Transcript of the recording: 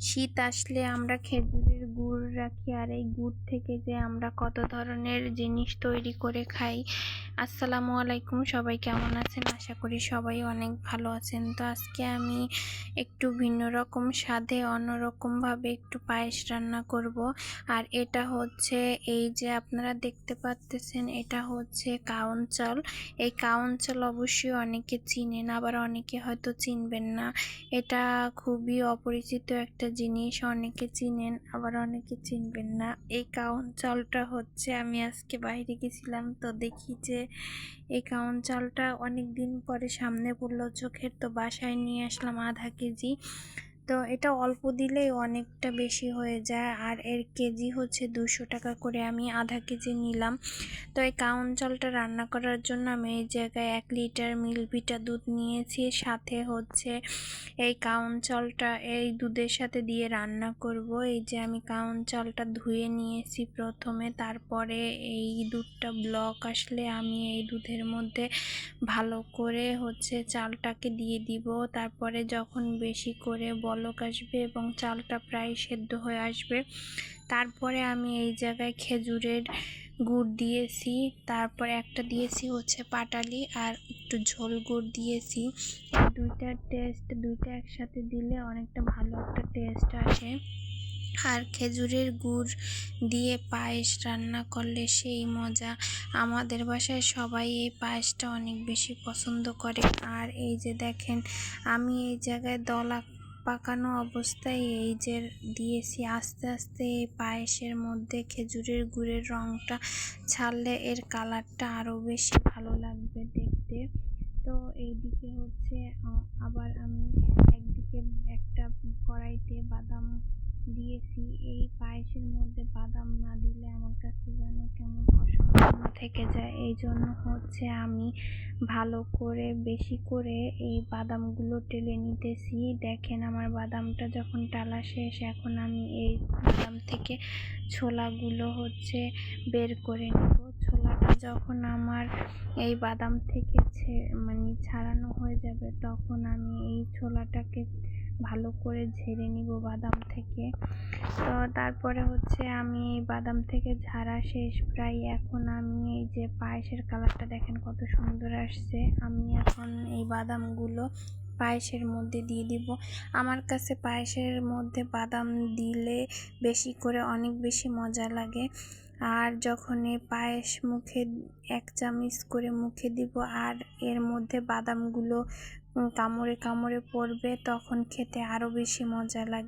শীত আসলে আমরা খেজুরের গুড় রাখি আর এই গুড় থেকে যে আমরা কত ধরনের জিনিস তৈরি করে খাই। আসসালামু আলাইকুম, সবাই কেমন আছেন? আশা করি সবাই অনেক ভালো আছেন। তো আজকে আমি একটু ভিন্ন রকম স্বাদে, অন্যরকমভাবে একটু পায়েস রান্না করব। আর এটা হচ্ছে এই যে আপনারা দেখতে পাচ্তেছেন, এটা হচ্ছে কাউন চাল এই কাউন চাল অবশ্যই অনেকে চিনেন, আবার অনেকে হয়তো চিনবেন না। এটা খুবই অপরিচিত একটা জিনিস, অনেকে চিনেন, আবার অনেকে চিনবেন না। এই কাউন চালটা হচ্ছে, আমি আজকে বাইরে গেছিলাম তো দেখি যে এই কাউন চালটা অনেক দিন পরে সামনে পড়ল, চোখের তো বাসায় নিয়ে আসলাম আধা কেজি। তো এটা অল্প দিলেই অনেকটা বেশি হয়ে যায়। আর এর কেজি হচ্ছে দুশো টাকা করে আমি আধা কেজি নিলাম। তো এই কাউন চালটা রান্না করার জন্য আমি এই জায়গায় এক লিটার মিলভিটা দুধ নিয়েছি। সাথে হচ্ছে এই কাউন চালটা এই দুধের সাথে দিয়ে রান্না করব। এই যে আমি কাউন চালটা ধুয়ে নিয়েছি প্রথমে, তারপরে এই দুধটা ব্লক আসলে আমি এই দুধের মধ্যে ভালো করে হচ্ছে চালটাকে দিয়ে দিব। তারপরে যখন বেশি করে বলক আসবে এবং চালটা প্রায় সেদ্ধ হয়ে আসবে। তারপরে আমি এই জায়গায় খেজুরের গুড় দিয়েছি। তারপর একটা দিয়েছি হচ্ছে পাটালি আর একটু ঝোল গুড় দিয়েছি। দুইটার টেস্ট দুইটা একসাথে দিলে অনেকটা ভালো একটা টেস্ট আসে। আর খেজুরের গুড় দিয়ে পায়েস রান্না করলে সেই মজা। আমাদের বাসায় সবাই এই পায়েসটা অনেক বেশি পছন্দ করে। আর এই যে দেখেন, আমি এই জায়গায় দলা পাকানো অবস্থায় এই যে দিয়েছি, আস্তে আস্তে এই পায়েসের মধ্যে খেজুরের গুড়ের রঙটা ছাড়লে এর কালারটা আরও বেশি ভালো লাগবে দেখতে। তো এইদিকে হচ্ছে আবার আমি একদিকে একটা কড়াইতে বাদাম দিয়েছি। এই পায়েসের মধ্যে বাদাম না দিলে আমার কাছে যেন কেমন অসম্পূর্ণ থেকে যায়। এই জন্য হচ্ছে আমি ভালো করে, বেশি করে এই বাদামগুলো টেলে নিতেছি। দেখেন আমার বাদামটা যখন টালা শেষ, এখন আমি এই বাদাম থেকে ছোলাগুলো হচ্ছে বের করে নেব। ছোলাটা যখন আমার এই বাদাম থেকে মানে ছাড়ানো হয়ে যাবে, তখন আমি এই ছোলাটাকে ভালো করে ঝেড়ে নিব বাদাম থেকে। তো তারপরে হচ্ছে আমি বাদাম থেকে ঝাড়া শেষ। প্রায় এখন আমি এই যে পায়েসের কালারটা দেখেন কত সুন্দর আসছে। আমি এখন এই বাদামগুলো পায়েসের মধ্যে দিয়ে দিব। আমার কাছে পায়েসের মধ্যে বাদাম দিলে বেশি করে অনেক বেশি মজা লাগে। আর যখন এই পায়েস মুখে এক চামচ করে মুখে দিব আর এর মধ্যে বাদামগুলো কামড়ে কামড়ে পড়বে, তখন খেতে আরও বেশি মজা লাগে।